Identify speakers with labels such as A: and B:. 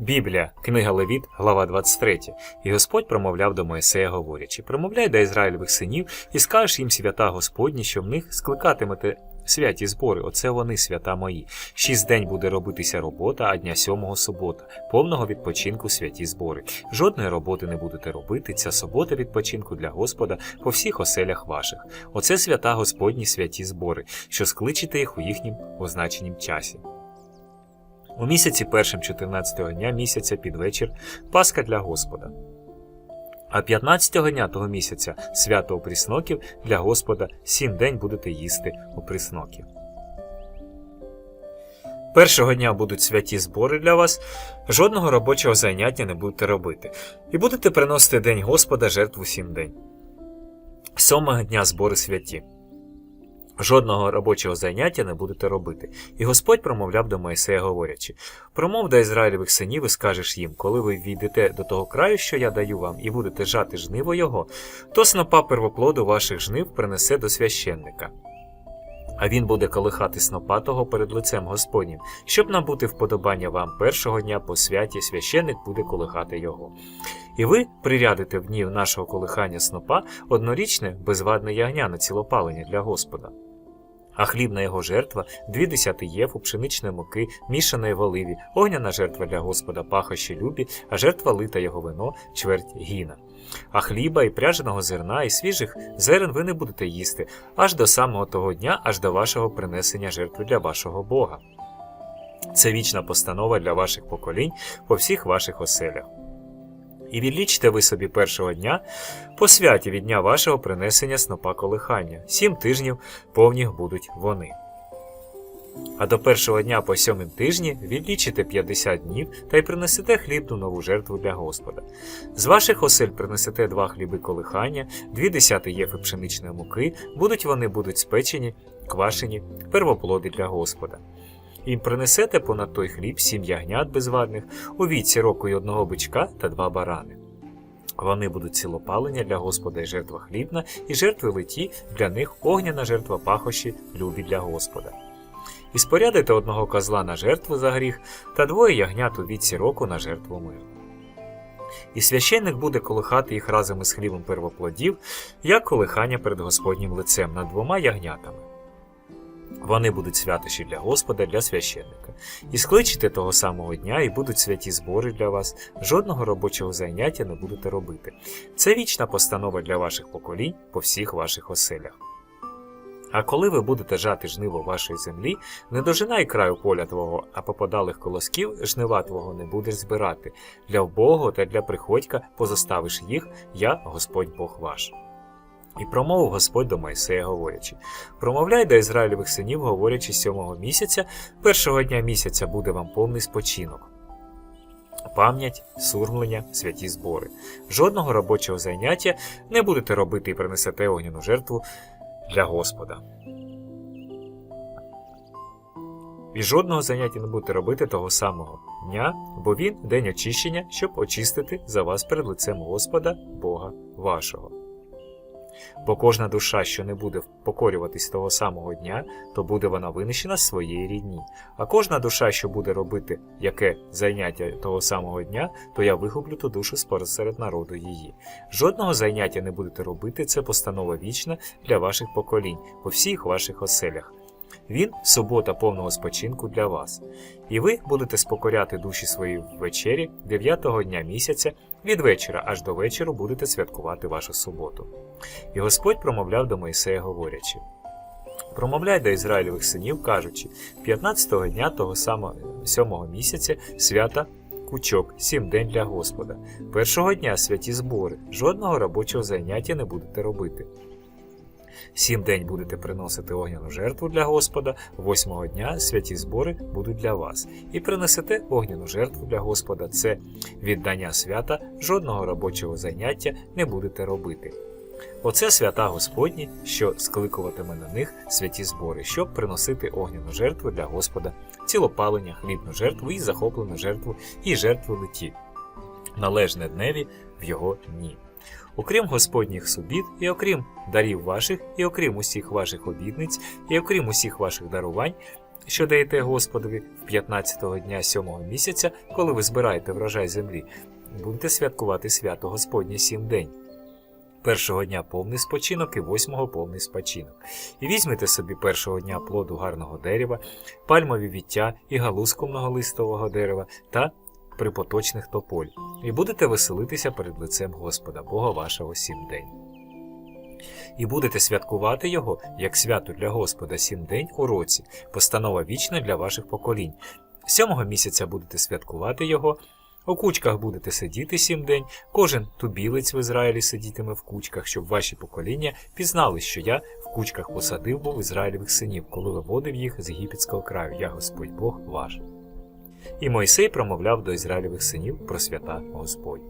A: Біблія, книга Левіт, глава 23. І Господь промовляв до Моїсея, говорячи: Промовляй до Ізраїльових синів, і скажеш їм свята Господні, що в них скликатимете святі збори, оце вони свята мої. Шість день буде робитися робота, а дня сьомого субота, повного відпочинку святі збори. Жодної роботи не будете робити. Ця субота відпочинку для Господа по всіх оселях ваших. Оце свята Господні святі збори, що скличете їх у їхнім означенім часі. У місяці першим 14-го дня місяця під вечір Пасха для Господа. А 15-го дня того місяця свято опрісноків для Господа сім день будете їсти опрісноків. Першого дня будуть святі збори для вас, жодного робочого заняття не будете робити, і будете приносити День Господа жертву сім день. Сьомого дня збори святі. Жодного робочого заняття не будете робити. І Господь промовляв до Моїсея, говорячи: Промов до Ізраїльових синів і скажеш їм, коли ви війдете до того краю, що я даю вам, і будете жати жниво його, то снопа первоплоду ваших жнив принесе до священника. А він буде колихати снопа того перед лицем Господнім, щоб набути вподобання вам першого дня по святі, священник буде колихати його. І ви прирядите в днів нашого колихання снопа однорічне безвадне ягня на цілопалення для Господа. А хлібна його жертва дві десяти єфу, пшеничної муки, мішаної в оливі, огняна жертва для Господа, пахощі любі, а жертва лита його вино, чверть гіна. А хліба і пряженого зерна, і свіжих зерен ви не будете їсти аж до самого того дня, аж до вашого принесення жертви для вашого Бога. Це вічна постанова для ваших поколінь по всіх ваших оселях. І відлічте ви собі першого дня по святі від дня вашого принесення снопа колихання. Сім тижнів повніх будуть вони. А до першого дня по сьомим тижні відлічите 50 днів та й принесете хлібну нову жертву для Господа. З ваших осель принесете два хліби колихання, дві десяти єфи пшеничної муки, будуть вони будуть спечені, квашені, первоплоди для Господа. І принесете понад той хліб сім ягнят безвадних, у віці року й одного бичка та два барани. Вони будуть цілопалення для Господа і жертва хлібна, і жертви литі для них огняна жертва пахощі, любі для Господа. І спорядите одного козла на жертву за гріх, та двоє ягнят у віці року на жертву миру. І священник буде колихати їх разом із хлібом первоплодів, як колихання перед Господнім лицем над двома ягнятами. Вони будуть святощі для Господа, для священника. І скличете того самого дня, і будуть святі збори для вас, жодного робочого заняття не будете робити. Це вічна постанова для ваших поколінь по всіх ваших оселях. А коли ви будете жати жниво вашої землі, не дожинай краю поля твого, а попадалих колосків жнива твого не будеш збирати. Для вбогого та для приходька позоставиш їх, я Господь Бог ваш. І промовив Господь до Мойсея, говорячи: Промовляй до Ізраїльових синів, говорячи сьомого місяця, першого дня місяця буде вам повний спочинок. Пам'ять, сурмлення, святі збори. Жодного робочого заняття не будете робити і принесете огняну жертву для Господа. І жодного заняття не будете робити того самого дня, бо він день очищення, щоб очистити за вас перед лицем Господа, Бога вашого. Бо кожна душа, що не буде покорюватись того самого дня, то буде вона винищена своєї рідні. А кожна душа, що буде робити яке заняття того самого дня, то я вигублю ту душу серед народу її. Жодного заняття не будете робити, це постанова вічна для ваших поколінь, по всіх ваших оселях. Він субота повного спочинку для вас, і ви будете спокоряти душі свої ввечері, дев'ятого дня місяця, від вечора аж до вечора будете святкувати вашу суботу. І Господь промовляв до Моїсея, говорячи: Промовляй до Ізраїльових синів, кажучи, 15-го дня того самого сьомого місяця свята кучок, сім день для Господа. Першого дня святі збори, жодного робочого заняття не будете робити. Сім день будете приносити огняну жертву для Господа, восьмого дня святі збори будуть для вас, і принесете огняну жертву для Господа. Це віддання свята, жодного робочого заняття не будете робити. Оце свята Господні, що скликуватиме на них святі збори, щоб приносити огняну жертву для Господа, цілопалення, хлібну жертву і захоплену жертву, і жертву литі, належне дневі в його дні. Окрім Господніх субід, і окрім дарів ваших, і окрім усіх ваших обідниць, і окрім усіх ваших дарувань, що даєте Господові в 15-го дня сьомого місяця, коли ви збираєте врожай землі, будете святкувати свято Господнє сім день. Першого дня повний спочинок і восьмого повний спочинок. І візьмете собі першого дня плоду гарного дерева, пальмові віття і галузку многолистового дерева та припоточних тополь, і будете веселитися перед лицем Господа, Бога вашого сім день. І будете святкувати його як свято для Господа сім день у році, постанова вічна для ваших поколінь. Сьомого місяця будете святкувати його. У кучках будете сидіти сім день, кожен тубілець в Ізраїлі сидітиме в кучках, щоб ваші покоління пізнали, що я в кучках посадив був Ізраїлевих синів, коли виводив їх з єгипетського краю, я Господь Бог ваш. І Мойсей промовляв до Ізраїльових синів про свята Господні.